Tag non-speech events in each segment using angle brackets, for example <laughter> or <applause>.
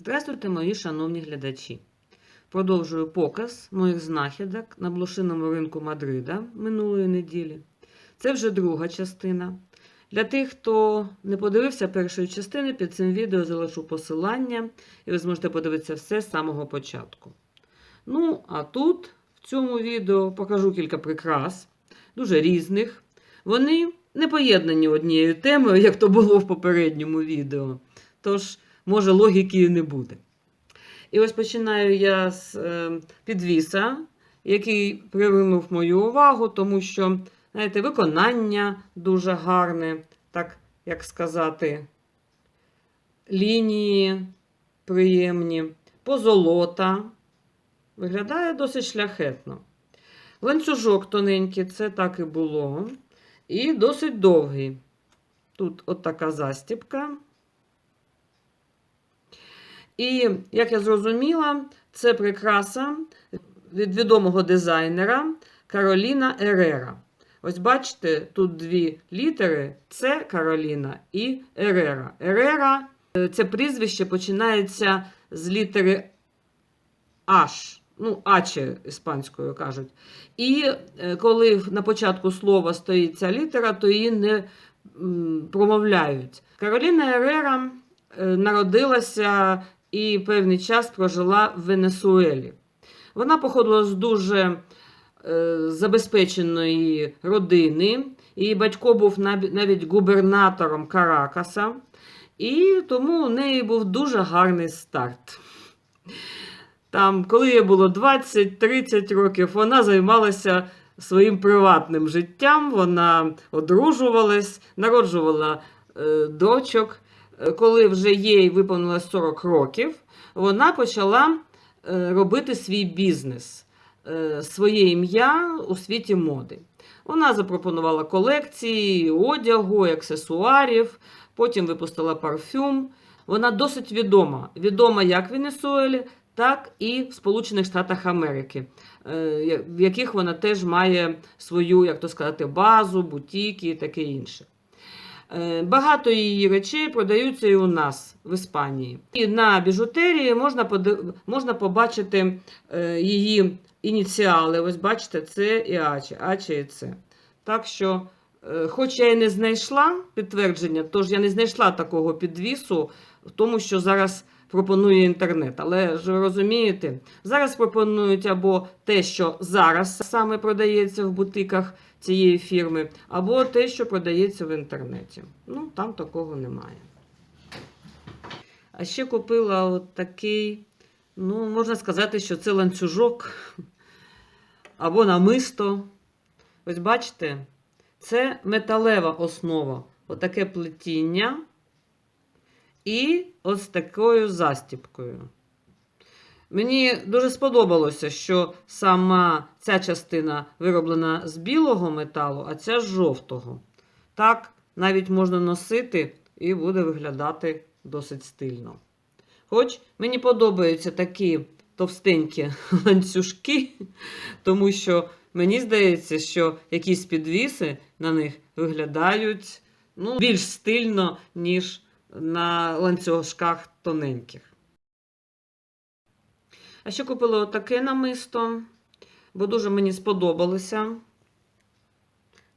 Здравствуйте, мої шановні глядачі. Продовжую показ моїх знахідок на блошиному ринку Мадрида минулої неділі. Це вже друга частина. Для тих, хто не подивився першої частини, під цим відео залишу посилання, і ви зможете подивитися все з самого початку. Ну, а тут, в цьому відео, покажу кілька прикрас, дуже різних. Вони не поєднані однією темою, як то було в попередньому відео. Тож, може, логіки і не буде. І ось починаю я з е, підвіса, який привернув мою увагу, тому що, знаєте, виконання дуже гарне, так як сказати, лінії приємні, позолота. Виглядає досить шляхетно. Ланцюжок тоненький, це так і було. І досить довгий. Тут от така застібка. І, як я зрозуміла, це прикраса від відомого дизайнера Кароліна Ерера. Ось бачите, тут дві літери: це Кароліна і Ерера. Ерера це прізвище починається з літери H, ну, Аче іспанською кажуть. І е, коли на початку слова стоїть ця літера, то її не промовляють. Кароліна Ерера е, народилася і певний час прожила в Венесуелі. Вона походила з дуже е, забезпеченої родини. Її батько був навіть губернатором Каракаса, і тому у неї був дуже гарний старт. Там, коли їй було 20-30 років, вона займалася своїм приватним життям, вона одружувалась, народжувала е, дочок. Е, Коли вже їй виповнилось 40 років, вона почала е, робити свій бізнес, е, своє ім'я у світі моди. Вона запропонувала колекції одягу, аксесуарів, потім випустила парфюм. Вона досить відома. Відома як в Венесуелі, так і в Сполучених Штатах Америки, в яких вона теж має свою, як то сказати, базу, бутіки і таке інше. Е, Багато її речей продаються і у нас в Іспанії. І на біжутерії можна, можна побачити е, її ініціали. Ось бачите, це і Аче, Аче і це. Так що, е, хоч я і не знайшла підтвердження, тож я не знайшла такого підвісу, в тому, що зараз пропонує інтернет. Але ж ви розумієте, зараз пропонують або те, що зараз саме продається в бутиках цієї фірми, або те, що продається в інтернеті. Ну, там такого немає. А ще купила от такий, ну, можна сказати, що це ланцюжок або намисто. Ось бачите, це металева основа, отаке плетіння. І ось такою застіпкою. Мені дуже сподобалося, що сама ця частина вироблена з білого металу, а ця з жовтого. Так, навіть можна носити і буде виглядати досить стильно. Хоч мені подобаються такі товстенькі <laughs> ланцюжки, тому що мені здається, що якісь підвіси на них виглядають ну, більш стильно, ніж на ланцюжках тоненьких. А ще купила отаке намисто, бо дуже мені сподобалися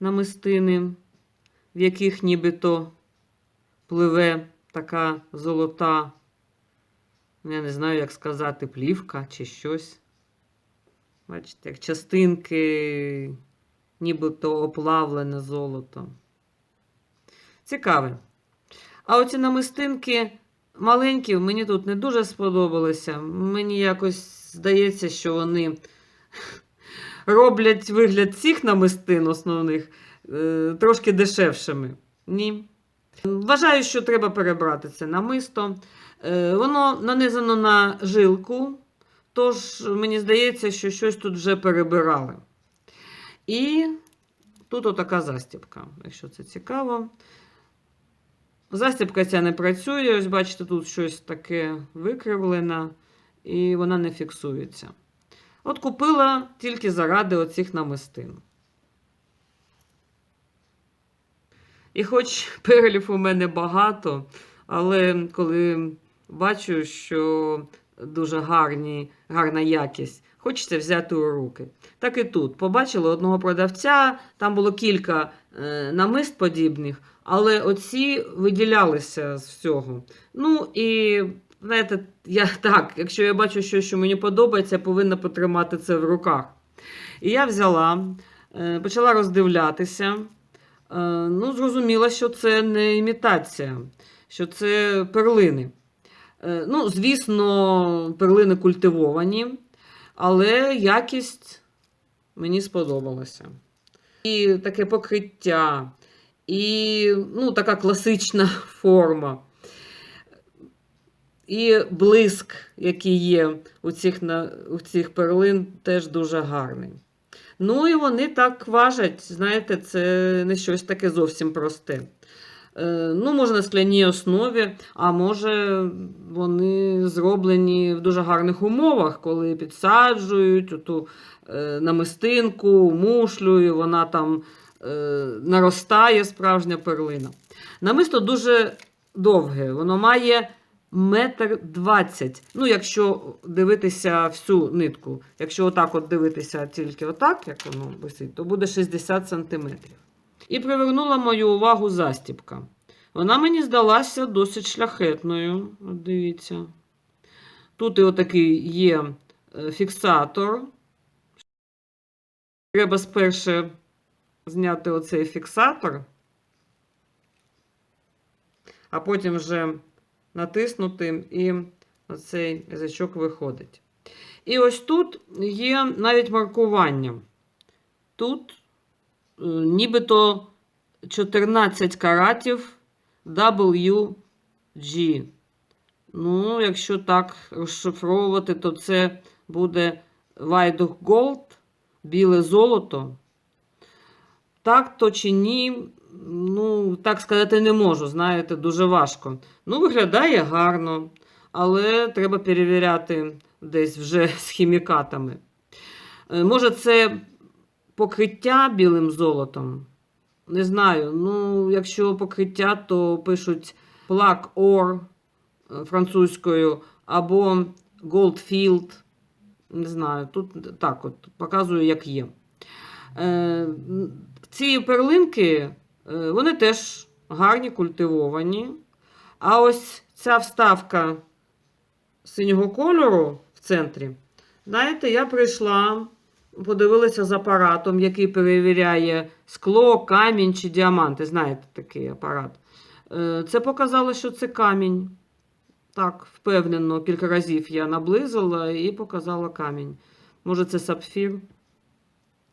намистини, в яких нібито пливе така золота, ну, я не знаю, як сказати, плівка чи щось. Бачите, як частинки, нібито оплавлене золото. Цікаве. А оці намистинки маленькі, мені тут не дуже сподобалися. Мені якось здається, що вони <laughs> роблять вигляд цих намистин основних е, трошки дешевшими. Ні. Вважаю, що треба перебрати це намисто. Е, Воно нанизано на жилку, тож мені здається, що щось тут вже перебирали. І тут отака застібка, якщо це цікаво. Застібка ця не працює. Ось бачите, тут щось таке викривлене, і вона не фіксується. От купила тільки заради оцих намистин. І хоч <laughs> перелів у мене багато, але коли бачу, що дуже гарні, гарна якість. Хочеться взяти у руки. Так і тут. Побачили одного продавця, там було кілька е, намист подібних, але оці виділялися з всього. Ну і знаєте, я так, якщо я бачу щось, що мені подобається, я повинна потримати це в руках. І я взяла, е, почала роздивлятися. Е, Ну, зрозуміла, що це не імітація, що це перлини. Е, Ну, звісно, перлини культивовані, але якість мені сподобалася. І таке покриття, і ну, така класична <laughs> форма. І блиск, який є у цих, у цих перлин, теж дуже гарний. Ну і вони так важать, знаєте, це не щось таке зовсім просте. Е, Ну, може, на скляній основі, а може, вони зроблені в дуже гарних умовах, коли підсаджують оту е, намистинку, мушлю, і вона там е, наростає справжня перлина. Намисто дуже довге, воно має метр двадцять. Ну, якщо дивитися всю нитку. Якщо отак от дивитися тільки отак, як воно висить, то буде 60 сантиметрів. І привернула мою увагу застіпка. Вона мені здалася досить шляхетною. От дивіться. Тут і отакий є е, фіксатор. Треба спершу зняти оцей фіксатор, а потім вже натиснути, і оцей язичок виходить. І ось тут є навіть маркування. Тут нібито 14 каратів WG. Ну, якщо так розшифровувати, то це буде White Gold, біле золото. Так то чи ні, ну, так сказати не можу, знаєте, дуже важко. Ну, виглядає гарно, але треба перевіряти десь вже з хімікатами. Е, Може, це покриття білим золотом? Не знаю. Ну, якщо покриття, то пишуть Ore е, французькою або Goldfield. Не знаю, тут так от показую, як є. Е, ці перлинки, е, вони теж гарні, культивовані. А ось ця вставка синього кольору в центрі, знаєте, я прийшла, подивилася з апаратом, який перевіряє скло, камінь чи діаманти. Знаєте, такий апарат. Е, Це показало, що це камінь. Так, впевнено, кілька разів я наблизила і показала камінь. Може, це сапфір.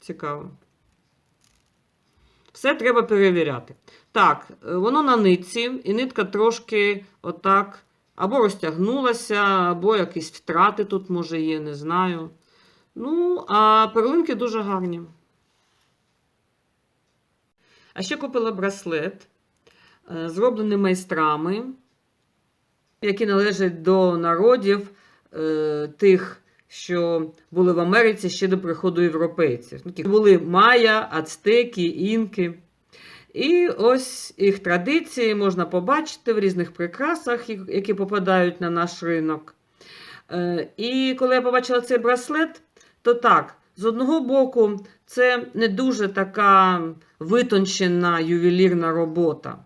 Цікаво. Все треба перевіряти. Так, е, воно на нитці, і нитка трошки отак або розтягнулася, або якісь втрати тут, може, є, не знаю. Ну, а перлинки дуже гарні. А ще купила браслет, е, зроблений майстрами, які належать до народів е, тих, що були в Америці ще до приходу європейців. Були майя, ацтеки, інки. І ось їх традиції можна побачити в різних прикрасах, які- які попадають на наш ринок. Е, І коли я побачила цей браслет, то так, з одного боку, це не дуже така витончена ювелірна робота.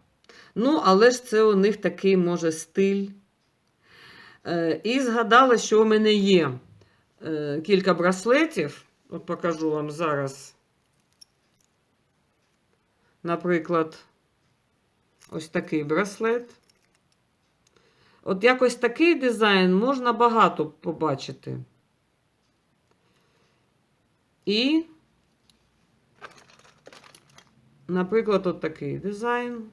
Ну, але ж це у них такий, може, стиль. Е, І згадала, що у мене є е, кілька браслетів. От покажу вам зараз. Наприклад, ось такий браслет. От якось такий дизайн можна багато побачити. І, наприклад, от такий дизайн.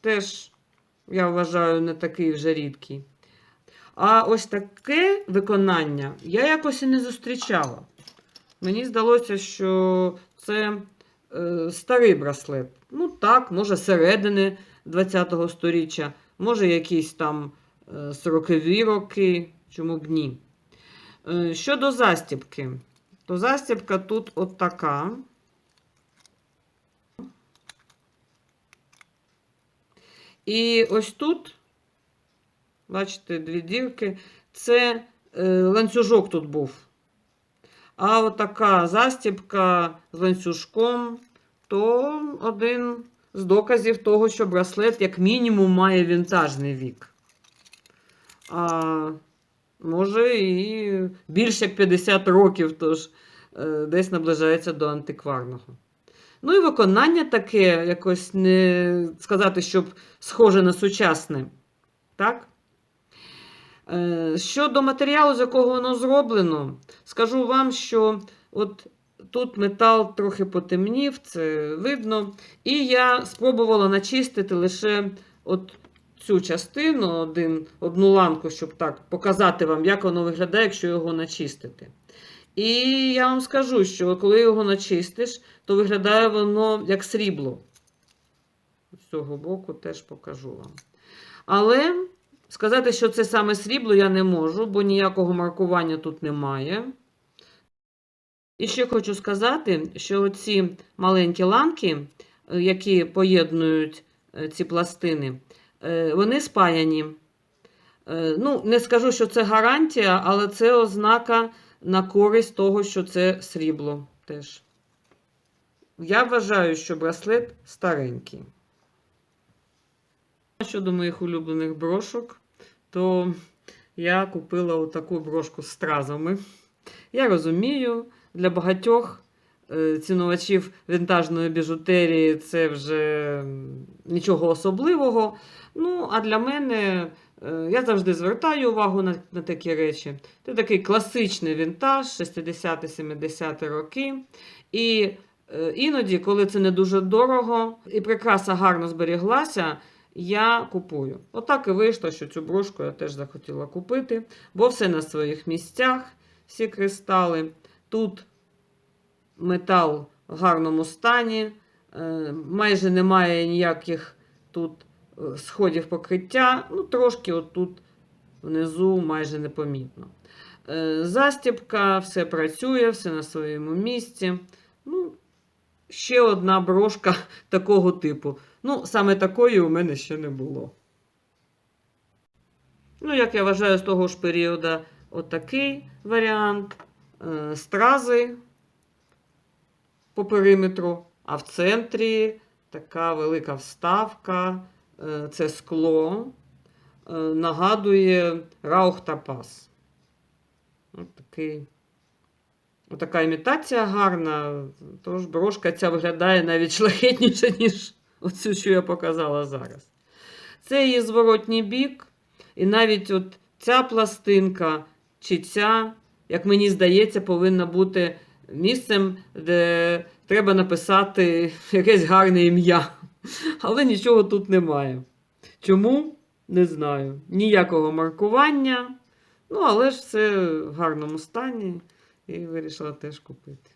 Теж, я вважаю, не такий вже рідкий. А ось таке виконання я якось і не зустрічала. Мені здалося, що це е, старий браслет. Ну так, може, середини 20-го сторіччя, може, якісь там 40-ві роки, чому б ні. Е, щодо застібки, то застібка тут от така. І ось тут, бачите, дві дірки, це е, ланцюжок тут був. А отака застібка з ланцюжком, то один з доказів того, що браслет, як мінімум, має вінтажний вік. А може і більше як 50 років, тож е, десь наближається до антикварного. Ну і виконання таке, якось не сказати, щоб схоже на сучасне. Так? Е, Щодо матеріалу, з якого воно зроблено, скажу вам, що от тут метал трохи потемнів, це видно. І я спробувала начистити лише от цю частину, один, одну ланку, щоб так показати вам, як воно виглядає, якщо його начистити. І я вам скажу, що коли його начистиш, то виглядає воно як срібло. З цього боку теж покажу вам. Але сказати, що це саме срібло, я не можу, бо ніякого маркування тут немає. І ще хочу сказати, що ці маленькі ланки, е, які поєднують е, ці пластини, вони спаяні. Е, Ну, не скажу, що це гарантія, але це ознака на користь того, що це срібло теж. Я вважаю, що браслет старенький. Щодо моїх улюблених брошок, то я купила отаку брошку з стразами. Я розумію, для багатьох е, цінувачів вінтажної біжутерії це вже нічого особливого. Ну, а для мене е, я завжди звертаю увагу на, на такі речі. Це такий класичний вінтаж 60-70 роки. І е, іноді, коли це не дуже дорого і прикраса гарно зберіглася, я купую. Отак і вийшло, що цю брошку я теж захотіла купити, бо все на своїх місцях, всі кристали. Тут метал в гарному стані, е, майже немає ніяких тут е, сходів покриття. Ну, трошки отут внизу майже непомітно. Е, Застібка, все працює, все на своєму місці. Ну, ще одна брошка <laughs> такого типу. Ну, саме такої у мене ще не було. Ну, як я вважаю, з того ж періоду отакий варіант. Стрази по периметру, а в центрі така велика вставка. Е, Це скло. Е, Нагадує Раух Тапас. Такий. Отака імітація гарна, тож брошка ця виглядає навіть шляхетніше, ніж оцю, що я показала зараз. Це її зворотній бік, і навіть от ця пластинка чи ця, як мені здається, повинна бути місцем, де треба написати якесь гарне ім'я. Але нічого тут немає. Чому? Не знаю. Ніякого маркування. Ну, але ж все в гарному стані. І вирішила теж купити.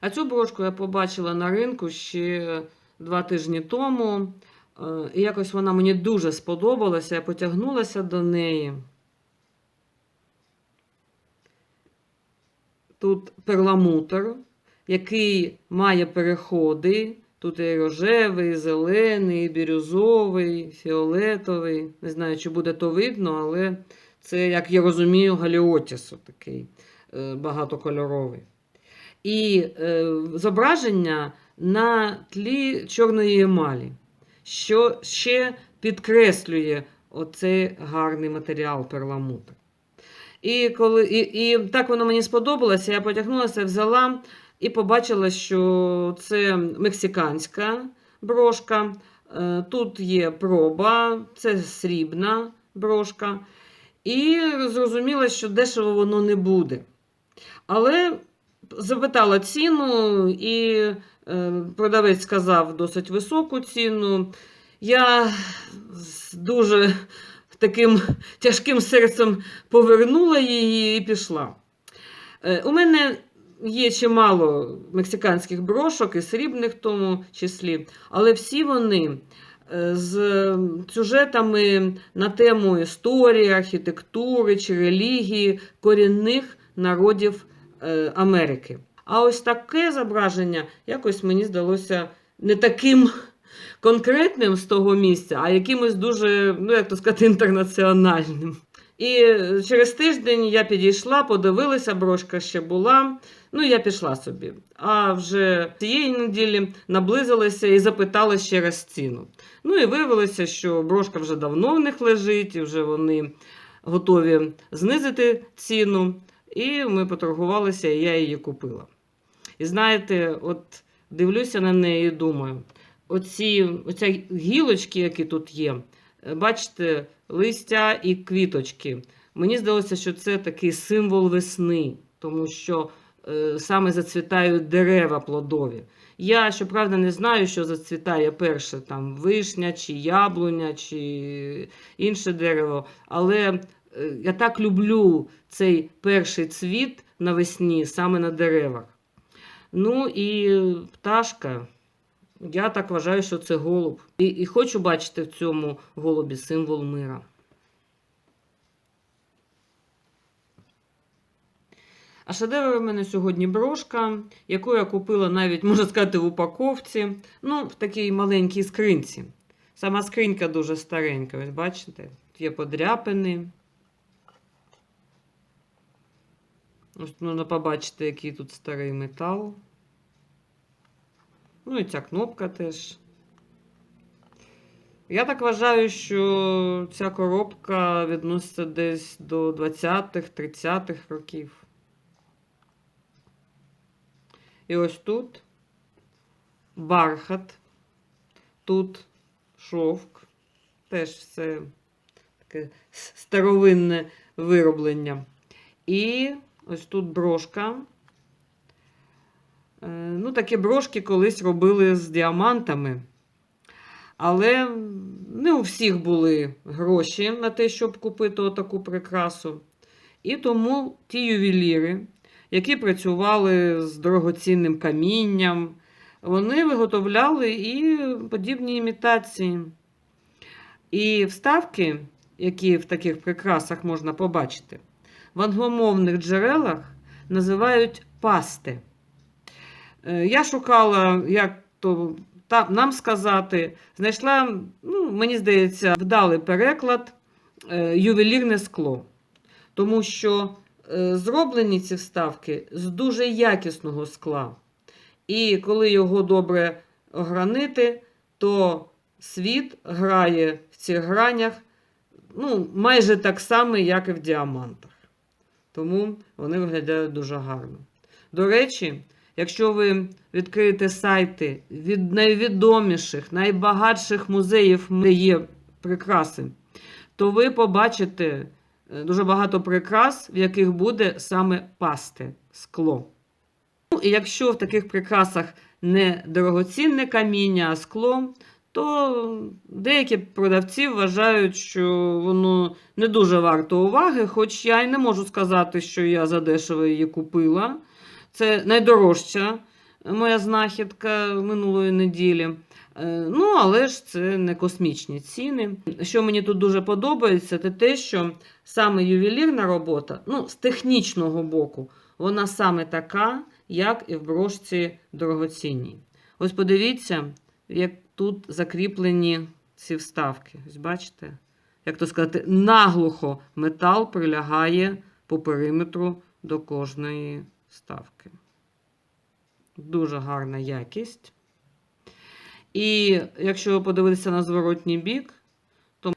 А цю брошку я побачила на ринку ще два тижні тому. Е, І якось вона мені дуже сподобалася, я потягнулася до неї. Тут перламутр, який має переходи. Тут і рожевий, і зелений, і бірюзовий, і фіолетовий. Не знаю, чи буде то видно, але це, як я розумію, галіотіс такий е, багатокольоровий. І е, зображення на тлі чорної емалі, що ще підкреслює оцей гарний матеріал перламутр. І, коли, і, і так воно мені сподобалося, я потягнулася, взяла і побачила, що це мексиканська брошка. Е, Тут є проба, це срібна брошка. І зрозуміла, що дешево воно не буде. Але запитала ціну, і е, продавець сказав досить високу ціну. Я дуже таким тяжким серцем повернула її і пішла. Е, у мене є чимало мексиканських брошок і срібних в тому числі, але всі вони е, з сюжетами на тему історії, архітектури чи релігії корінних народів е, Америки. А ось таке зображення якось мені здалося не таким конкретним з того місця, а якимось дуже, ну як то сказати, інтернаціональним. І через тиждень я підійшла, подивилася, брошка ще була. Ну, я пішла собі. А вже цієї неділі наблизилася і запитала ще раз ціну. Ну і виявилося, що брошка вже давно в них лежить, і вже вони готові знизити ціну. І ми поторгувалися, і я її купила. І знаєте, от дивлюся на неї і думаю, оці, оці гілочки, які тут є, е, бачите, листя і квіточки. Мені здалося, що це такий символ весни, тому що е, саме зацвітають дерева плодові. Я, щоправда, не знаю, що зацвітає перше, там вишня, чи яблуня, чи інше дерево, але е, я так люблю цей перший цвіт навесні саме на деревах. Ну і пташка. Я так вважаю, що це голуб. І, і хочу бачити в цьому голубі символ мира. А шедевр у мене сьогодні брошка, яку я купила навіть, можна сказати, в упаковці, ну, в такій маленькій скринці. Сама скринька дуже старенька, ось бачите, Тут є подряпини. Ось можна побачити, який тут старий метал. Ну і ця кнопка теж. Я так вважаю, що ця коробка відноситься десь до 20-х, 30-х років. І ось тут бархат, тут шовк, теж все таке старовинне вироблення. І ось тут брошка. Е, Ну, такі брошки колись робили з діамантами. Але не у всіх були гроші на те, щоб купити таку прикрасу. І тому ті ювеліри, які працювали з дорогоцінним камінням, вони виготовляли і подібні імітації. І вставки, які в таких прикрасах можна побачити, в англомовних джерелах називають пасти. Е, Я шукала, як то та, нам сказати, знайшла, ну, мені здається, вдалий переклад е, ювелірне скло. Тому що е, зроблені ці вставки з дуже якісного скла. І коли його добре огранити, то світ грає в цих гранях ну, майже так само, як і в діамантах. Тому вони виглядають дуже гарно. До речі, якщо ви відкриєте сайти від найвідоміших, найбагатших музеїв, де є прикраси, то ви побачите е, дуже багато прикрас, в яких буде саме пасти скло. Ну, і якщо в таких прикрасах не дорогоцінне каміння, а скло, то деякі продавці вважають, що воно не дуже варто уваги, хоч я й не можу сказати, що я задешево її купила. Це найдорожча моя знахідка минулої неділі. Е, Ну, але ж це не космічні ціни. Що мені тут дуже подобається, це те, що саме ювелірна робота, ну, з технічного боку, вона саме така, як і в брошці дорогоцінній. Ось подивіться, як тут закріплені ці вставки. Ось бачите? Як то сказати, наглухо метал прилягає по периметру до кожної вставки. Дуже гарна якість. І якщо ви подивитися на зворотній бік, то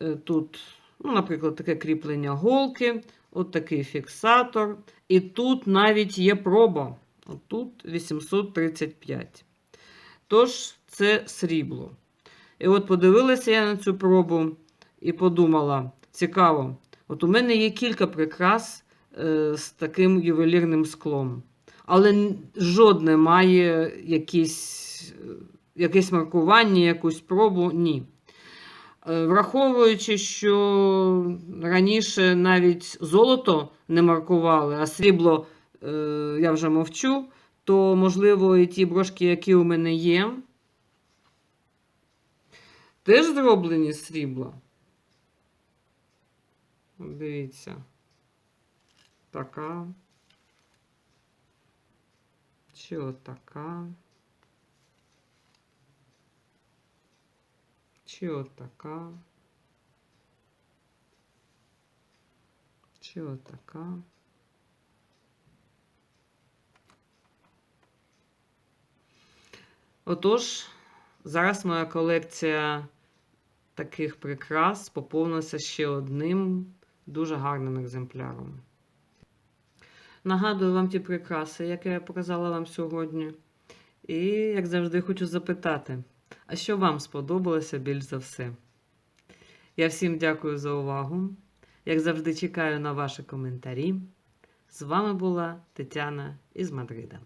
е, тут, ну, наприклад, таке кріплення голки, от такий фіксатор. І тут навіть є проба. От тут 835. Тож, це срібло. І от подивилася я на цю пробу і подумала: цікаво, от у мене є кілька прикрас з таким ювелірним склом, але жодне має якісь, е, якесь маркування, якусь пробу. Ні. Е, Враховуючи, що раніше навіть золото не маркували, а срібло е, я вже мовчу, то, можливо, і ті брошки, які у мене є, теж зроблені з срібла. Дивіться. Така. Чи отака. Чи отака. Чи отака. Отож, зараз моя колекція таких прикрас поповнилася ще одним дуже гарним екземпляром. Нагадую вам ті прикраси, які я показала вам сьогодні. І, як завжди, хочу запитати, а що вам сподобалося більш за все? Я всім дякую за увагу. Як завжди, чекаю на ваші коментарі. З вами була Тетяна із Мадрида.